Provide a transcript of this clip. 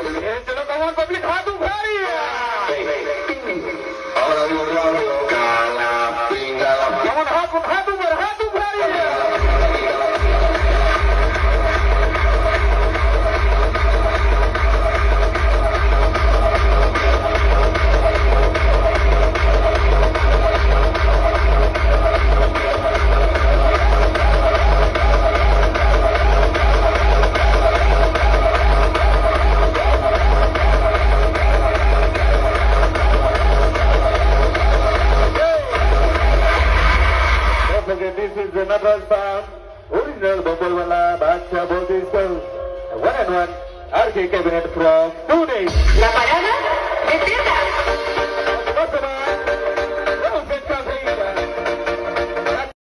چلو توهان پبلڪ کاڌ کي again, this is the Natras Farm, original Bambalwala Bacha Bodhi School. One and one, RK Cabinet from two